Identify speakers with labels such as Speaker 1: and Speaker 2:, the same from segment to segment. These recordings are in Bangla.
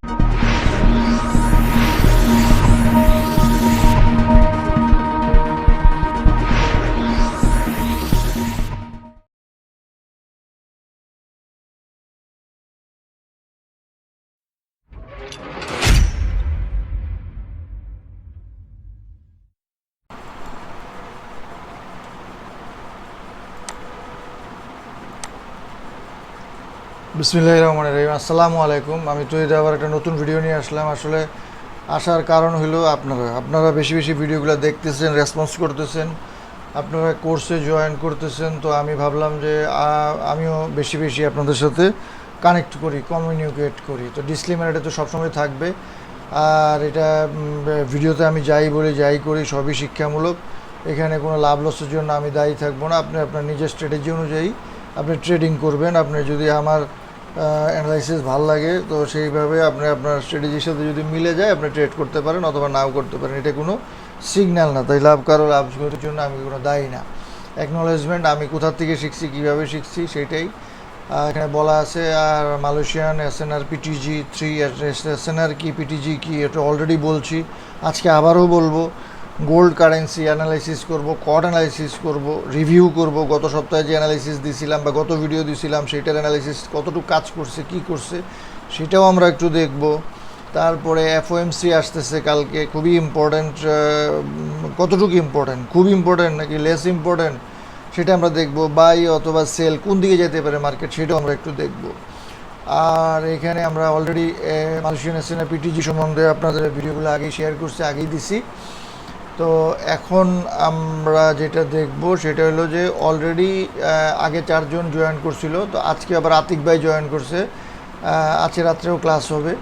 Speaker 1: you বিসমিল্লাহ রহমান রহিম। আসসালামু আলাইকুম। আমি তো এটা আবার একটা নতুন ভিডিও নিয়ে আসলাম। আসলে আসার কারণ হলো আপনারা। আপনারা বেশি বেশি ভিডিওগুলো দেখতেছেন, রেসপন্স করতেছেন। আপনারা কোর্সে জয়েন করতেছেন। তো আমি ভাবলাম যে আমিও বেশি বেশি আপনাদের সাথে কানেক্ট করি, কমিউনিকেট করি। তো ডিসক্লেমার এটা তো সবসময় থাকবে। আর এটা ভিডিওতে আমি যাই বলি যাই করি, সবই শিক্ষামূলক। এখানে কোনো লাভ লসের জন্য আমি দায়ী থাকব না। আপনি আপনার নিজের স্ট্র্যাটেজি অনুযায়ী আপনি ট্রেডিং করবেন। আপনি যদি আমার অ্যানালাইসিস ভালো লাগে, তো সেইভাবে আপনি আপনার স্ট্র্যাটেজির সাথে যদি মিলে যায়, আপনি ট্রেড করতে পারেন অথবা নাও করতে পারেন, এটা কোনো সিগন্যাল না। তাই লাভ কারও লাভ জন্য আমি কোনো দায়ী না। অ্যাকনোলেজমেন্ট আমি কোথা থেকে শিখছি, কীভাবে শিখছি, সেটাই। এখানে বলা আছে, আর Malaysian SNR PTG three SNR কি পিটিজি কি, এটা অলরেডি বলছি। আজকে আবারও বলব গোল্ড কারেন্সি অ্যানালাইসিস করব কড অ্যানালাইসিস করব, রিভিউ করব। গত সপ্তাহে যে অ্যানালাইসিস দিছিলাম বা গত ভিডিও দিছিলাম, সেটার অ্যানালাইসিস কতটুকু কাজ করছে, কি করছে, সেটাও আমরা একটু দেখব। তারপরে এফওএমসি আসতেছে কালকে, খুবই ইম্পর্ট্যান্ট কতটুকু ইম্পর্ট্যান্ট খুব ইম্পর্ট্যান্ট নাকি লেস ইম্পর্ট্যান্ট সেটা আমরা দেখব। বাই অথবা সেল কোন দিকে যেতে পারে মার্কেট সেটাও আমরা একটু দেখব। আর এখানে আমরা অলরেডি মালয়েশিয়ান এসএনআর পিটিজি সম্বন্ধে আপনাদের ভিডিওগুলো আগেই শেয়ার করছি, আগেই দিছি। তো এখন আমরা যেটা দেখব সেটা হলো যে অলরেডি আগে চারজন জয়েন করছিল, তো আজকে আবার আতিক ভাই জয়েন করছে আজকে রাত্রেও ক্লাস হবে।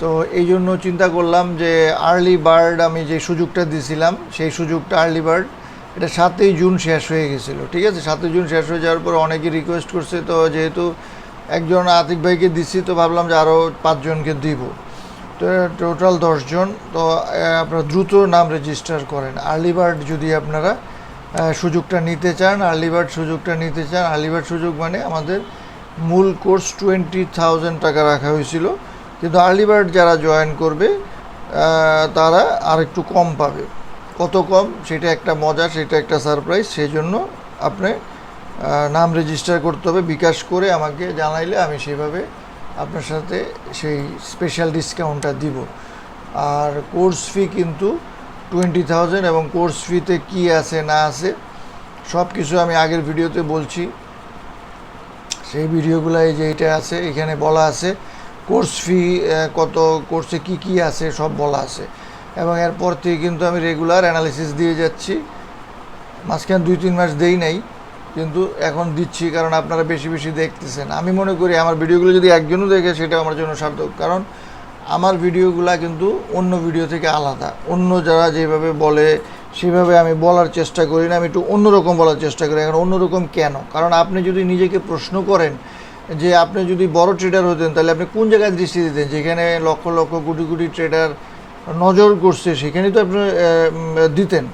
Speaker 1: তো এই জন্য চিন্তা করলাম যে আর্লি বার্ড আমি যে সুযোগটা দিয়েছিলাম সেই সুযোগটা আর্লি বার্ড এটা সাতই জুন শেষ হয়ে গেছিল, ঠিক আছে? সাতই জুন শেষ হয়ে যাওয়ার পর অনেকে রিকোয়েস্ট করছে, তো যেহেতু একজন আতিক ভাইকে দিছি তো ভাবলাম যে আরও পাঁচজনকে দিব। টোটাল দশজন, তো আপনারা দ্রুত নাম রেজিস্টার করেন। আর্লি বার্ড যদি আপনারা সুযোগটা নিতে চান আর্লি বার্ড সুযোগটা নিতে চান আর্লি বার্ড সুযোগ মানে আমাদের মূল কোর্স টোয়েন্টি থাউজেন্ড টাকা রাখা হয়েছিল। কিন্তু আর্লি বার্ড যারা জয়েন করবে তারা আর একটু কম পাবে। কত কম, সেটা একটা মজা, সেটা একটা সারপ্রাইজ সেই জন্য আপনি নাম রেজিস্টার করতে হবে। বিকাশ করে আমাকে জানাইলে আমি সেভাবে আপনার সাথে সেই স্পেশাল ডিসকাউন্টটা দিব। আর কোর্স ফি কিন্তু টোয়েন্টি থাউজেন্ড এবং কোর্স ফিতে কী আছে, না আছে সব কিছু আমি আগের ভিডিওতে বলছি। সেই ভিডিওগুলো এই যে এটা আছে, এখানে বলা আছে কোর্স ফি কত কোর্সে কি কি আছে, সব বলা আছে। এবং এরপর থেকে কিন্তু আমি রেগুলার অ্যানালিসিস দিয়ে যাচ্ছি। মাঝখানে দুই তিন মাস দেই নাই। কিন্তু এখন দিচ্ছি কারণ আপনারা বেশি বেশি দেখতেছেন। আমি মনে করি আমার ভিডিওগুলো যদি একজনও দেখে সেটা আমার জন্য সার্থক। কারণ আমার ভিডিওগুলো কিন্তু অন্য ভিডিও থেকে আলাদা। অন্য যারা যেভাবে বলে, সেভাবে আমি বলার চেষ্টা করি না। আমি একটু অন্যরকম বলার চেষ্টা করি। এখন অন্যরকম কেন? কারণ আপনি যদি নিজেকে প্রশ্ন করেন যে, আপনি যদি বড় ট্রেডার হতেন, তাহলে আপনি কোন জায়গায় দৃষ্টি দিতেন? যেখানে লক্ষ লক্ষ কোটি কোটি ট্রেডার নজর করছে সেখানেই তো আপনি দিতেন।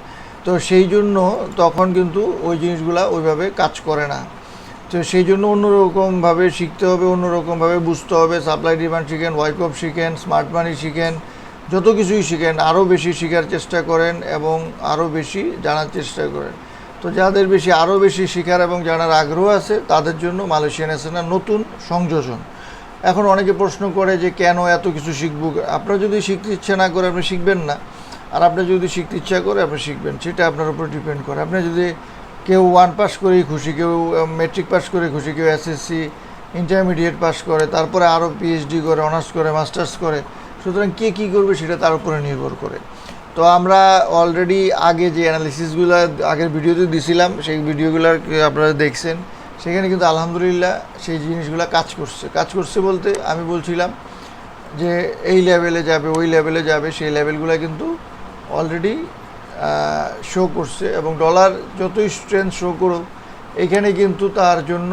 Speaker 1: তো সেই জন্য তখন কিন্তু ওই জিনিসগুলা ওইভাবে কাজ করে না। তো সেই জন্য অন্যরকমভাবে শিখতে হবে, অন্যরকমভাবে বুঝতে হবে। সাপ্লাই ডিমান্ড শিখেন ওয়াইকপ শিখেন, স্মার্ট মানি শিখেন, যত কিছুই শিখেন, আরও বেশি শেখার চেষ্টা করেন এবং আরও বেশি জানার চেষ্টা করেন। তো যাদের বেশি, আরও বেশি শেখার এবং জানার আগ্রহ আছে, তাদের জন্য মালয়েশিয়ান এসেনা নতুন সংযোজন। এখন অনেকে প্রশ্ন করে যে কেন এত কিছু শিখব? আপনারা যদি শিখতে ইচ্ছে না করে, আপনি শিখবেন না। আর আপনি যদি শিখতে ইচ্ছা করে আপনি শিখবেন, সেটা আপনার উপর ডিপেন্ড করে। আপনি যদি কেউ ওয়ান পাস করেই খুশি, কেউ মেট্রিক পাস করে খুশি, কেউ এসএসসি ইন্টারমিডিয়েট পাস করে, তারপরে আরও পিএইচডি করে অনার্স করে মাস্টার্স করে, সুতরাং কে কী করবে সেটা তার উপরে নির্ভর করে। তো আমরা অলরেডি আগে যে অ্যানালিসিসগুলো আগের ভিডিওতে দিছিলাম, সেই ভিডিওগুলো আপনারা দেখছেন। সেখানে কিন্তু আলহামদুলিল্লাহ সেই জিনিসগুলো কাজ করছে। কাজ করছে বলতে আমি বলছিলাম যে, এই লেভেলে যাবে, ওই লেভেলে যাবে, সেই লেভেলগুলো কিন্তু অলরেডি শো করছে এবং ডলার যতই স্ট্রেংথ শো করুক, এখানে কিন্তু তার জন্য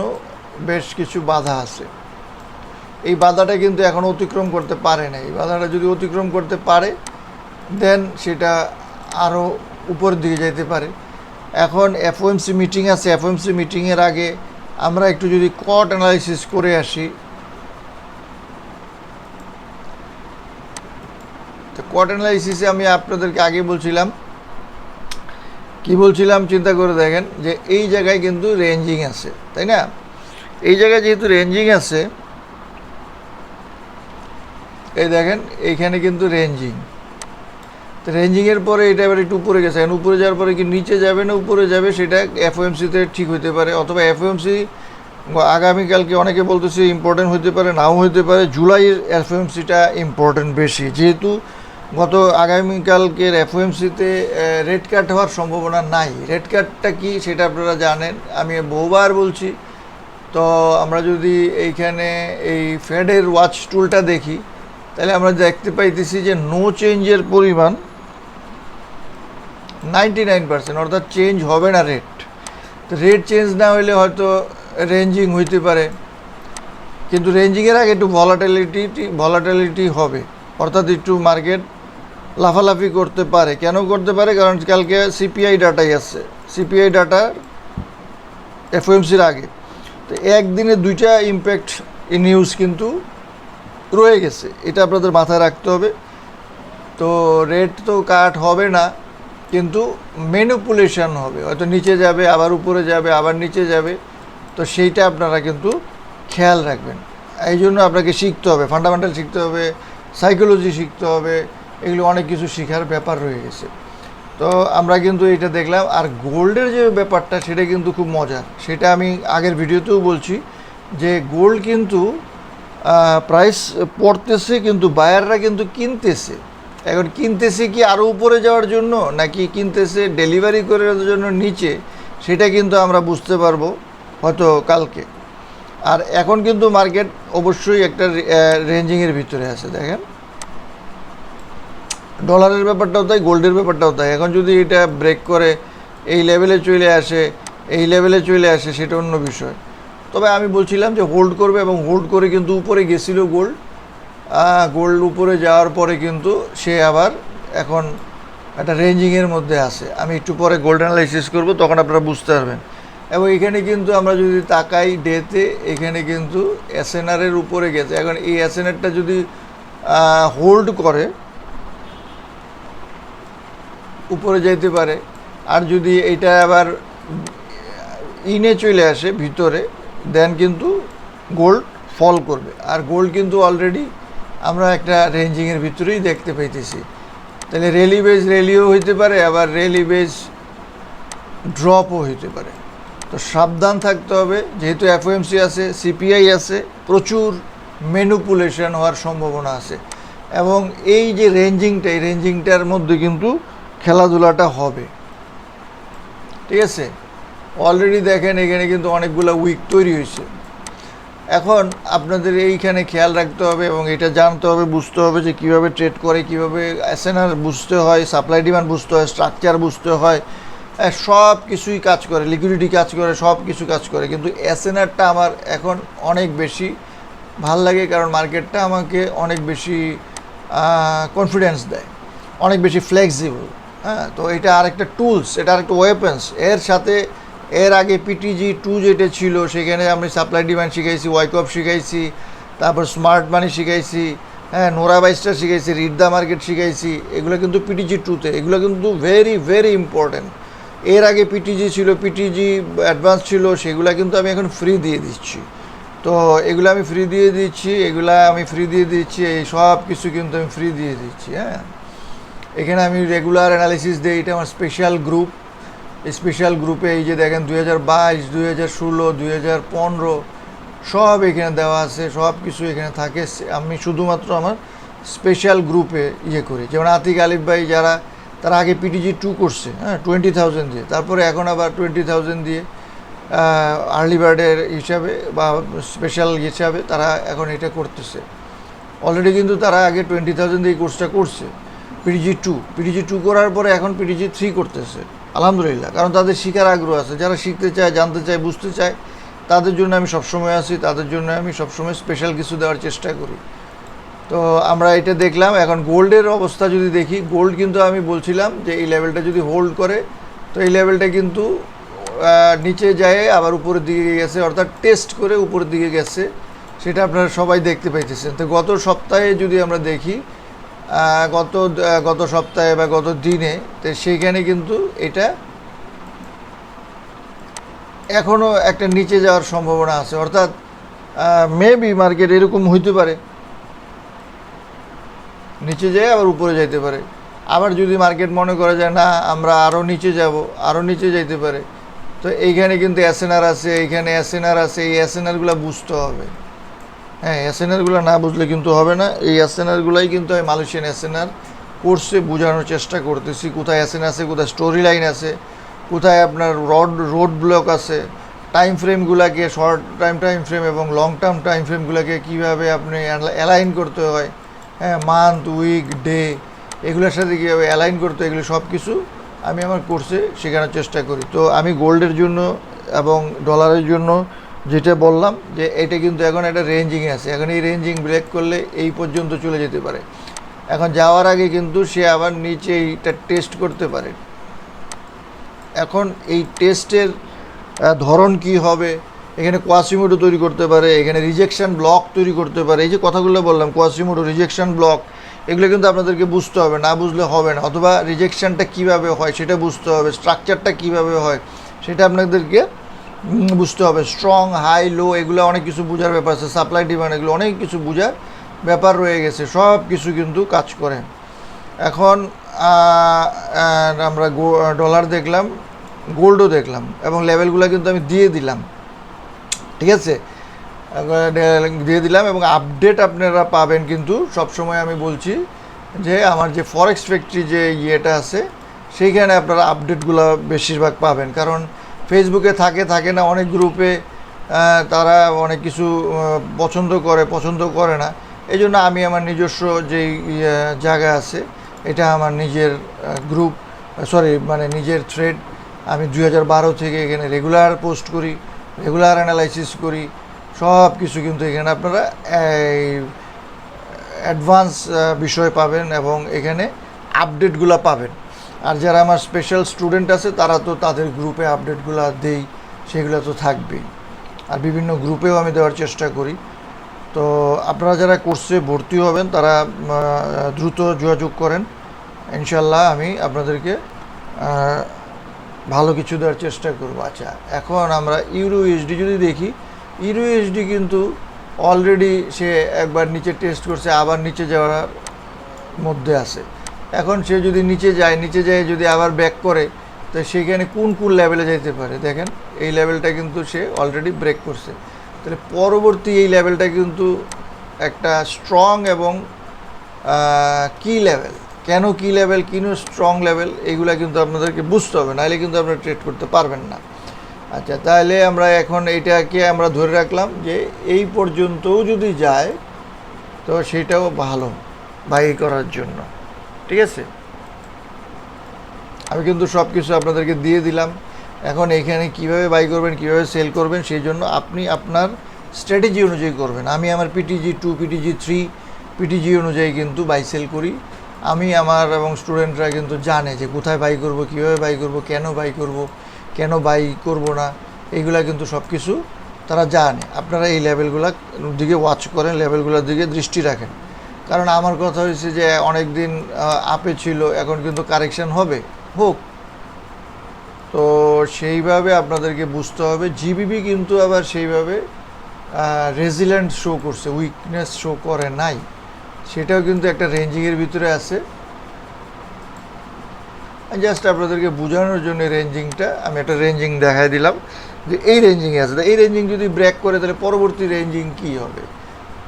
Speaker 1: বেশ কিছু বাধা আছে। এই বাধাটা কিন্তু এখন অতিক্রম করতে পারে না এই বাধাটা যদি অতিক্রম করতে পারে দেন সেটা আরও উপরের দিকে যেতে পারে। এখন এফওএমসি মিটিং আছে। এফওএমসি মিটিংয়ের আগে আমরা একটু যদি কট অ্যানালাইসিস করে আসি কট অ্যানালাইসিসে আমি আপনাদেরকে আগে বলছিলাম। কি বলছিলাম? চিন্তা করে দেখেন যে এই জায়গায় কিন্তু রেঞ্জিং আছে, তাই না? এই জায়গায় যেহেতু রেঞ্জিং আছে, এই দেখেন এইখানে কিন্তু রেঞ্জিং তো রেঞ্জিংয়ের পরে এটা এবার একটু উপরে গেছে। এখন উপরে যাওয়ার পরে কি নিচে যাবে না উপরে যাবে সেটা এফওএমসিতে ঠিক হতে পারে। অথবা এফওএমসি আগামীকালকে অনেকে বলতেছে ইম্পর্টেন্ট হতে পারে, নাও হতে পারে। জুলাইয়ের এফওএমসিটা ইম্পর্টেন্ট বেশি। যেহেতু গত আগামীকালকের এফওএমসিতে রেড কার্ড হওয়ার সম্ভাবনা নাই। রেড কার্ডটা কি সেটা আপনারা জানেন, আমি বহুবার বলছি। তো আমরা যদি এইখানে এই ফেডের ওয়াচ টুলটা দেখি, তাহলে আমরা দেখতে পাইতেছি যে নো চেঞ্জের পরিমাণ নাইনটি নাইন পার্সেন্ট অর্থাৎ চেঞ্জ হবে না রেট তো রেট চেঞ্জ না হলে হয়তো রেঞ্জিং হইতে পারে। কিন্তু রেঞ্জিংয়ের আগে একটু ভলাটিলিটি ভলাটিলিটি হবে। অর্থাৎ একটু মার্কেট লাফালাফি করতে পারে। কেন করতে পারে? কারণ কালকে সিপিআই ডাটাই আছে। সিপিআই ডাটা এফওএমসির আগে। তো একদিনে দুইটা ইম্প্যাক্ট নিউজ কিন্তু রয়ে গেছে। এটা আপনাদের মাথায় রাখতে হবে। তো রেট তো কাট হবে না, কিন্তু ম্যানিপুলেশন হবে। হয়তো নিচে যাবে, আবার উপরে যাবে, আবার নিচে যাবে। তো সেইটা আপনারা কিন্তু খেয়াল রাখবেন। এই জন্য আপনাকে শিখতে হবে। ফান্ডামেন্টাল শিখতে হবে সাইকোলজি শিখতে হবে এগুলো অনেক কিছু শেখার ব্যাপার রয়ে গেছে। তো আমরা কিন্তু এটা দেখলাম, আর গোল্ডের যে ব্যাপারটা সেটা কিন্তু খুব মজার। সেটা আমি আগের ভিডিওতেও বলছি যে গোল্ড কিন্তু প্রাইস পড়তেছে কিন্তু বায়াররা কিন্তু কিনতেছে। এখন কিনতেছে কি আরও উপরে যাওয়ার জন্য, নাকি কিনতেছে ডেলিভারি করার জন্য নিচে, সেটা কিন্তু আমরা বুঝতে পারব হয়তো কালকে। আর এখন কিন্তু মার্কেট অবশ্যই একটা রেঞ্জিংয়ের ভিতরে আছে, দেখেন। ডলারের ব্যাপারটাও তাই, গোল্ডের ব্যাপারটাও তাই। এখন যদি এটা ব্রেক করে, এই লেভেলে চলে আসে, এই লেভেলে চলে আসে, সেটা অন্য বিষয়। তবে আমি বলছিলাম যে হোল্ড করবে এবং হোল্ড করে কিন্তু উপরে গেছিল গোল্ড গোল্ড উপরে যাওয়ার পরে কিন্তু সে আবার এখন একটা রেঞ্জিংয়ের মধ্যে আছে। আমি একটু পরে গোল্ড অ্যানালাইসিস করব, তখন আপনারা বুঝতে পারবেন। এবং এখানে কিন্তু আমরা যদি তাকাই ডেতে এখানে কিন্তু এসএনআরের উপরে গেছে। এখন এই এসএনআরটা যদি হোল্ড করে উপরে যেতে পারে। আর যদি এটা আবার ইনে চলে আসে ভিতরে দেন কিন্তু গোল্ড ফল করবে। আর গোল্ড কিন্তু অলরেডি আমরা একটা রেঞ্জিংয়ের ভিতরেই দেখতে পাইতেছি। তাহলে রেলি বেজ রেলিও হইতে পারে, আবার রেলি বেজ ড্রপও হইতে পারে। তো সাবধান থাকতে হবে, যেহেতু এফওএমসি আছে সিপিআই আছে, প্রচুর মেনুপুলেশন হওয়ার সম্ভাবনা আছে। এবং এই যে রেঞ্জিংটা এই রেঞ্জিংটার মধ্যে কিন্তু খেলাধুলাটা হবে। ঠিক আছে? অলরেডি দেখেন এখানে কিন্তু অনেকগুলো উইক তৈরি হয়েছে। এখন আপনাদের এইখানে খেয়াল রাখতে হবে এবং এটা জানতে হবে বুঝতে হবে যে কীভাবে ট্রেড করে কীভাবে এসএনআর বুঝতে হয় সাপ্লাই ডিমান্ড বুঝতে হয় স্ট্রাকচার বুঝতে হয় হ্যাঁ, সব কিছুই কাজ করে লিকুইডিটি কাজ করে সব কিছু কাজ করে। কিন্তু অ্যাসেনারটা আমার এখন অনেক বেশি ভালো লাগে কারণ মার্কেটটা আমাকে অনেক বেশি কনফিডেন্স দেয় অনেক বেশি ফ্লেক্সিবল হ্যাঁ তো এটা আরেকটা টুলস এটা আরেকটা ওয়েপন্স এর সাথে, এর আগে পিটিজি টু যেটা ছিল, সেখানে আমি সাপ্লাই ডিমান্ড শিখাইছি ওয়াইকপ শিখাইছি, তারপর স্মার্ট মানি শিখাইছি হ্যাঁ নোরা বাইসটা শিখাইছি রিড মার্কেট শিখাইছি, এগুলো কিন্তু পিটিজি টুতে এগুলো কিন্তু ভেরি ভেরি ইম্পর্ট্যান্ট এর আগে পিটিজি ছিল পিটিজি অ্যাডভান্স ছিল, সেগুলো কিন্তু আমি এখন ফ্রি দিয়ে দিচ্ছি। তো এগুলো আমি ফ্রি দিয়ে দিচ্ছি, এগুলা আমি ফ্রি দিয়ে দিচ্ছি, এই সব কিছু কিন্তু আমি ফ্রি দিয়ে দিচ্ছি হ্যাঁ। এখানে আমি রেগুলার অ্যানালিসিস দিই, এটা আমার স্পেশাল গ্রুপ স্পেশাল গ্রুপে এই যে দেখেন দুই হাজার বাইশ, দুই হাজার ষোলো, দুই হাজার পনেরো, সব এখানে দেওয়া আছে, সব কিছু এখানে থাকে। আমি শুধুমাত্র আমার স্পেশাল গ্রুপে ইয়ে করি। যেমন আতিক আলিফ ভাই যারা, তারা আগে পিটিজি টু করছে হ্যাঁ টোয়েন্টি থাউজেন্ড দিয়ে। তারপরে এখন আবার টোয়েন্টি থাউজেন্ড দিয়ে আর্লি বার্ডের হিসাবে বা স্পেশাল হিসাবে তারা এখন এটা করতেছে। অলরেডি কিন্তু তারা আগে টোয়েন্টি থাউজেন্ড দিয়ে কোর্সটা করছে। পিডিজি টু পিডিজি টু করার পরে এখন পিডিজি থ্রি করতেছে। আলহামদুলিল্লাহ, কারণ তাদের শিকার আগ্রহ আছে। যারা শিখতে চায়, জানতে চায়, বুঝতে চায়, তাদের জন্য আমি সবসময় আছি, তাদের জন্য আমি সবসময় স্পেশাল কিছু দেওয়ার চেষ্টা করি। তো আমরা এটা দেখলাম, এখন গোল্ডের অবস্থা যদি দেখি, গোল্ড কিন্তু আমি বলছিলাম যে এই লেভেলটা যদি হোল্ড করে, তো এই লেভেলটা কিন্তু নিচে যায় আবার উপরের দিকে গেছে, অর্থাৎ টেস্ট করে উপরের দিকে গেছে, সেটা আপনারা সবাই দেখতে পাইতেছেন। তো গত সপ্তাহে যদি আমরা দেখি গত গত সপ্তাহে বা গত দিনে, তো সেইখানে কিন্তু এটা এখনও একটা নিচে যাওয়ার সম্ভাবনা আছে। অর্থাৎ মেবি মার্কেট এরকম হইতে পারে। নিচে যায় আবার উপরে যাইতে পারে। আবার যদি মার্কেট মনে করে যায় না, আমরা আরও নিচে যাব আরও নিচে যাইতে পারে। তো এইখানে কিন্তু এসএনআর আছে, এইখানে এসএনআর আছে, এই এসএনআরগুলো বুঝতে হবে। হ্যাঁ এসএনআরগুলো না বুঝলে কিন্তু হবে না। এই এসএনআরগুলোই কিন্তু আমি মালয়েশিয়ান এসএনআর কোর্সে বোঝানোর চেষ্টা করতেছি। কোথায় এসএন আছে, কোথায় স্টোরি লাইন আছে, কোথায় আপনার রড রোড ব্লক আছে টাইম ফ্রেমগুলোকে শর্ট টাইম টাইম ফ্রেম এবং লং টার্ম টাইম ফ্রেমগুলোকে কীভাবে আপনি অ্যালাইন করতে হয় হ্যাঁ মান্থ উইক ডে এগুলোর সাথে কীভাবে অ্যালাইন করতে এগুলো সব কিছু আমি আমার কোর্সে শেখানোর চেষ্টা করি। তো আমি গোল্ডের জন্য এবং ডলারের জন্য যেটা বললাম যে এটা কিন্তু এখন একটা রেঞ্জিংয়ে আছে। এখন এই রেঞ্জিং ব্রেক করলে এই পর্যন্ত চলে যেতে পারে। এখন যাওয়ার আগে কিন্তু সে আবার নিচে এইটা টেস্ট করতে পারে। এখন এই টেস্টের ধরন কি হবে? এখানে কোয়াসিমোটো তৈরি করতে পারে, এখানে রিজেকশন ব্লক তৈরি করতে পারে। এই যে কথাগুলো বললাম কোয়াসিমোটো রিজেকশন ব্লক এগুলো কিন্তু আপনাদেরকে বুঝতে হবে, না বুঝলে হবে না। অথবা রিজেকশানটা কীভাবে হয়, সেটা বুঝতে হবে স্ট্রাকচারটা কীভাবে হয়, সেটা আপনাদেরকে বুঝতে হবে। স্ট্রং হাই লো এগুলো অনেক কিছু বোঝার ব্যাপার আছে। সাপ্লাই ডিমান্ড এগুলো অনেক কিছু বোঝার ব্যাপার রয়ে গেছে। সব কিছু কিন্তু কাজ করে। এখন আমরা ডলার দেখলাম গোল্ডও দেখলাম এবং লেভেলগুলো কিন্তু আমি দিয়ে দিলাম। ঠিক আছে? দিয়ে দিলাম এবং আপডেট আপনারা পাবেন কিন্তু সবসময় আমি বলছি যে আমার যে ফরেক্স ফ্যাক্টরি যে ইয়েটা আছে, সেইখানে আপনারা আপডেটগুলো বেশিরভাগ পাবেন। কারণ ফেসবুকে থাকে থাকে না, অনেক গ্রুপে তারা অনেক কিছু পছন্দ করে পছন্দ করে না। এই জন্য আমি আমার নিজস্ব যে জায়গা আছে, এটা আমার নিজের গ্রুপ সরি মানে নিজের থ্রেড আমি দুই হাজার বারো থেকে এখানে রেগুলার পোস্ট করি রেগুলার অ্যানালাইসিস করি সব কিছু কিন্তু এখানে আপনারা, এই অ্যাডভান্স বিষয় পাবেন এবং এখানে আপডেটগুলো পাবেন। আর যারা আমার স্পেশাল স্টুডেন্ট আছে, তারা তো তাদের গ্রুপে আপডেটগুলো দেই, সেগুলো তো থাকবেই। আর বিভিন্ন গ্রুপেও আমি দেওয়ার চেষ্টা করি। তো আপনারা যারা কোর্সে ভর্তি হবেন, তারা দ্রুত যোগাযোগ করেন। ইনশাল্লাহ আমি আপনাদেরকে ভালো কিছু দেওয়ার চেষ্টা করব। আচ্ছা এখন আমরা ইউরো ইউএসডি যদি দেখি ইউরো ইউএসডি কিন্তু অলরেডি সে একবার নিচে টেস্ট করছে, আবার নিচে যাওয়ার মধ্যে আছে। এখন সে যদি নিচে যায় নিচে যায় যদি আবার ব্যাক করে, তো সেখানে কোন কোন লেভেলে যেতে পারে? দেখেন, এই লেভেলটা কিন্তু সে অলরেডি ব্রেক করছে। তাহলে পরবর্তী এই লেভেলটা কিন্তু একটা স্ট্রং এবং কি লেভেল কেন কি লেভেল কেন স্ট্রং লেভেল এইগুলা কিন্তু আপনাদেরকে বুঝতে হবে, নাহলে কিন্তু আপনারা ট্রেড করতে পারবেন না। আচ্ছা তাহলে আমরা এখন এইটাকে আমরা ধরে রাখলাম যে, এই পর্যন্তও যদি যায়, তো সেটাও ভালো, বাই করার জন্য। ঠিক আছে? আমি কিন্তু সব কিছু আপনাদেরকে দিয়ে দিলাম। এখন এখানে কীভাবে বাই করবেন, কীভাবে সেল করবেন, সেই জন্য আপনি আপনার স্ট্র্যাটেজি অনুযায়ী করবেন। আমি আমার PTG two PTG three PTG অনুযায়ী কিন্তু বাই সেল করি। আমি আমার এবং স্টুডেন্টরা কিন্তু জানে যে কোথায় বাই করব, কীভাবে বাই করব, কেন বাই করব, কেন বাই করব না, এইগুলা কিন্তু সব কিছু তারা জানে। আপনারা এই লেভেলগুলোর দিকে ওয়াচ করেন লেভেলগুলোর দিকে দৃষ্টি রাখেন। কারণ আমার কথা হয়েছে যে অনেক দিন আপে ছিল, এখন কিন্তু কারেকশন হবে। হোক। তো সেইভাবে আপনাদেরকে বুঝতে হবে। জিবিবি কিন্তু আবার সেইভাবে রেজিল্যান্ট শো করছে উইকনেস শো করে নাই। সেটাও কিন্তু একটা রেঞ্জিংয়ের ভিতরে আছে। জাস্ট আপনাদেরকে বোঝানোর জন্য রেঞ্জিংটা আমি একটা রেঞ্জিং দেখাই দিলাম। যে এই রেঞ্জিংয়ে আছে। এই রেঞ্জিং যদি ব্রেক করে, তাহলে পরবর্তী রেঞ্জিং কী হবে?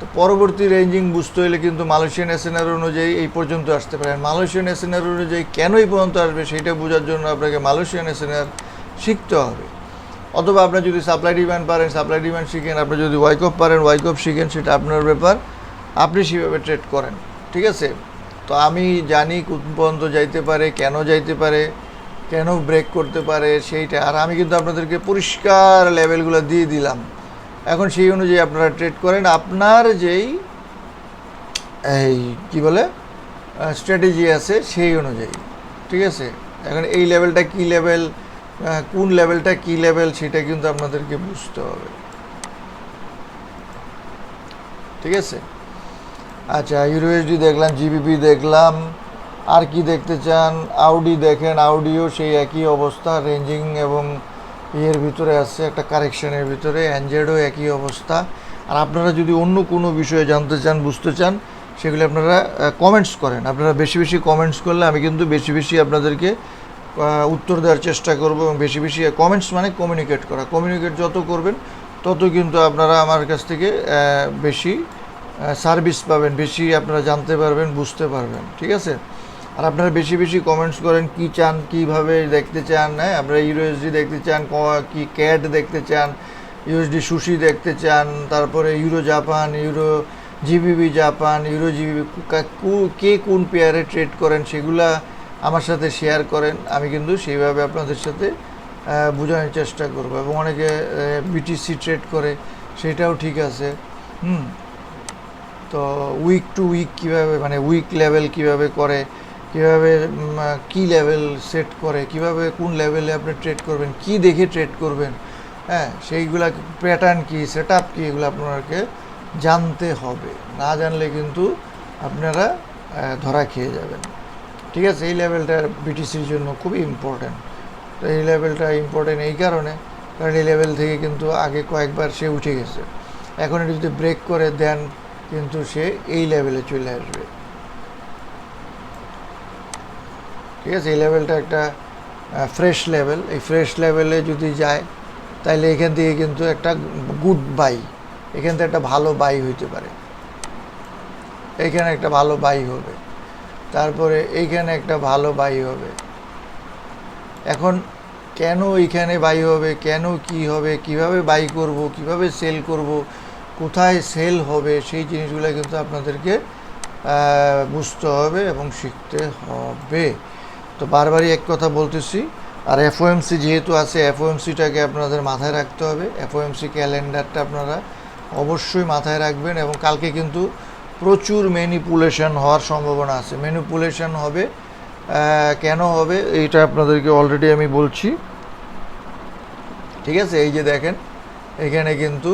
Speaker 1: তো পরবর্তী রেঞ্জিং বুঝতে হলে কিন্তু মালয়েশিয়ান এসএনআর অনুযায়ী এই পর্যন্ত আসতে পারেন মালয়েশিয়ান এসএনআর অনুযায়ী কেন এই পর্যন্ত আসবে সেটা বোঝার জন্য আপনাকে মালয়েশিয়ান এসএনআর শিখতে হবে। অথবা আপনার যদি সাপ্লাই ডিমান্ড পারেন, সাপ্লাই ডিমান্ড শিখেন, আপনি যদি ওয়াইকপ পারেন ওয়াইকপ শিখেন, সেটা আপনার ব্যাপার। আপনি সেভাবে ট্রেড করেন, ঠিক আছে? তো আমি জানি কোন পর্যন্ত যাইতে পারে, কেন যাইতে পারে, কেন ব্রেক করতে পারে সেইটা। আর আমি কিন্তু আপনাদেরকে পরিষ্কার লেভেলগুলো দিয়ে দিলাম। এখন সেই অনুযায়ী আপনারা ট্রেড করেন। আপনার যেই, এই কি বলে স্ট্র্যাটেজি আছে সেই অনুযায়ী, ঠিক আছে? এখন এই লেভেলটা কি লেভেল কোন লেভেলটা কি লেভেল সেটা কিন্তু আপনাদেরকে বুঝতে হবে। ঠিক আছে? আচ্ছা ইউরো এইচডি দেখলাম জিবিপি দেখলাম, আর কি দেখতে চান? আউডি দেখেন আউডিও সেই একই অবস্থা রেঞ্জিং এবং ইয়ের ভিতরে আছে একটা কারেকশনের ভিতরে, অ্যান্ড্রয়েডও একই অবস্থা। আর আপনারা যদি অন্য কোনো বিষয়ে জানতে চান, বুঝতে চান, সেগুলি আপনারা কমেন্টস করেন। আপনারা বেশি বেশি কমেন্টস করলে আমি কিন্তু বেশি বেশি আপনাদেরকে উত্তর দেওয়ার চেষ্টা করব এবং বেশি বেশি কমেন্টস মানে কমিউনিকেট করা। কমিউনিকেট যত করবেন, তত কিন্তু আপনারা আমার কাছ থেকে বেশি সার্ভিস পাবেন, বেশি আপনারা জানতে পারবেন, বুঝতে পারবেন। ঠিক আছে? আর আপনারা বেশি বেশি কমেন্টস করেন, কি চান, কীভাবে দেখতে চান হ্যাঁ? আপনারা ইউএসডি দেখতে চান, ক- ক্যাট দেখতে চান ইউএসডি সুশি দেখতে চান, তারপরে euro Japan euro GBP Japan euro GBP কে কোন পেয়ারে ট্রেড করেন, সেগুলা আমার সাথে শেয়ার করেন। আমি কিন্তু সেইভাবে আপনাদের সাথে বোঝানোর চেষ্টা করব। এবং অনেকে বিটিসি ট্রেড করে, সেটাও ঠিক আছে। হুম? তো উইক টু উইক কীভাবে মানে উইক লেভেল কীভাবে করে কীভাবে কি লেভেল সেট করে, কীভাবে কোন লেভেলে আপনি ট্রেড করবেন, কি দেখে ট্রেড করবেন হ্যাঁ সেইগুলা প্যাটার্ন কি সেট আপ কী, এগুলো আপনাকে জানতে হবে। না জানলে কিন্তু আপনারা ধরা খেয়ে যাবেন। ঠিক আছে, এই লেভেলটা বিটিসির জন্য খুবই ইম্পর্ট্যান্ট তো এই লেভেলটা ইম্পর্ট্যান্ট এই কারণে, কারণ এই লেভেল থেকে কিন্তু আগে কয়েকবার সে উঠে গেছে। এখন এটা যদি ব্রেক করে দেন, কিন্তু সে এই লেভেলে চলে আসবে। ঠিক আছে, এই লেভেলটা একটা ফ্রেশ লেভেল এই ফ্রেশ লেভেলে যদি যায় তাহলে এখান থেকে কিন্তু একটা গুড বাই এখান থেকে একটা ভালো বাই হইতে পারে। এইখানে একটা ভালো বাই হবে। তারপরে এইখানে একটা ভালো বাই হবে। এখন কেন এইখানে বাই হবে, কেন কি হবে, কীভাবে বাই করব, কীভাবে সেল করব, কোথায় সেল হবে, সেই জিনিসগুলো কিন্তু আপনাদেরকে বুঝতে হবে এবং শিখতে হবে। তো বারবারই এক কথা বলতেছি, আর এফওএমসি যেহেতু আছে এফওএমসিটাকে আপনাদের মাথায় রাখতে হবে। এফওএমসি ক্যালেন্ডারটা আপনারা অবশ্যই মাথায় রাখবেন এবং কালকে কিন্তু প্রচুর ম্যানিপুলেশন হওয়ার সম্ভাবনা আছে। ম্যানিপুলেশন হবে কেন হবে এইটা আপনাদেরকে অলরেডি আমি বলছি। ঠিক আছে? এই যে দেখেন, এখানে কিন্তু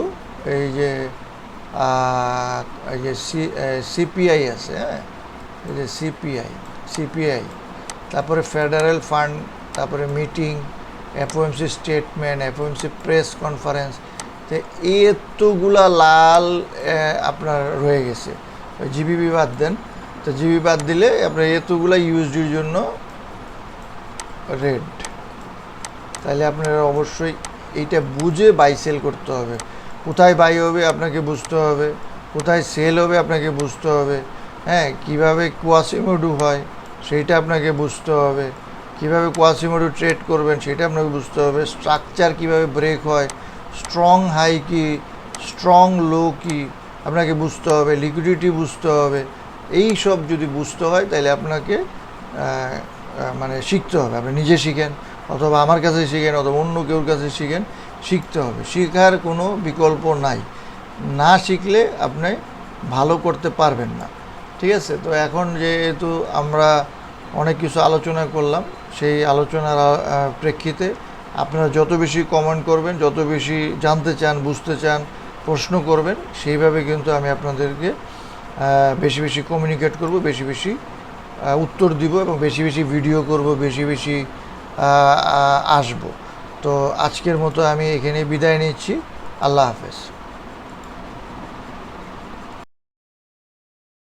Speaker 1: এই যে এই যে সি সিপিআই আছে হ্যাঁ? এই যে সিপিআই সিপিআই তারপরে ফেডারেল ফান্ড, তারপরে meeting, FOMC statement, FOMC press conference, তো এতগুলা লাল আপনার রয়ে গেছে। জিবিবি বাদ দেন। তো জিবি বাদ দিলে আপনার এতগুলা ইউএসডির জন্য রেড। তাহলে আপনারা অবশ্যই এইটা বুঝে বাই সেল করতে হবে। কোথায় বাই হবে আপনাকে বুঝতে হবে। কোথায় সেল হবে আপনাকে বুঝতে হবে। হ্যাঁ কীভাবে কোয়াসিমোডু হয়। সেইটা আপনাকে বুঝতে হবে। কীভাবে কোয়াসিমোডু ট্রেড করবেন সেটা আপনাকে বুঝতে হবে। স্ট্রাকচার কীভাবে ব্রেক হয় স্ট্রং হাই কি স্ট্রং লো কি আপনাকে বুঝতে হবে লিকুইডিটি বুঝতে হবে। এই সব যদি বুঝতে হয় তাহলে আপনাকে মানে শিখতে হবে। আপনি নিজে শিখেন, অথবা আমার কাছে শিখেন, অথবা অন্য কেউর কাছে শিখেন, শিখতে হবে। শেখার কোনো বিকল্প নাই। না শিখলে আপনি ভালো করতে পারবেন না। ঠিক আছে? তো এখন যেহেতু আমরা অনেক কিছু আলোচনা করলাম, সেই আলোচনার প্রেক্ষিতে আপনারা যত বেশি কমেন্ট করবেন, যত বেশি জানতে চান, বুঝতে চান, প্রশ্ন করবেন, সেইভাবে কিন্তু আমি আপনাদেরকে বেশি বেশি কমিউনিকেট করব, বেশি বেশি উত্তর দিব এবং বেশি বেশি ভিডিও করব, বেশি বেশি আসব। তো আজকের মতো আমি এখানে বিদায় নিচ্ছি। আল্লাহ হাফেজ।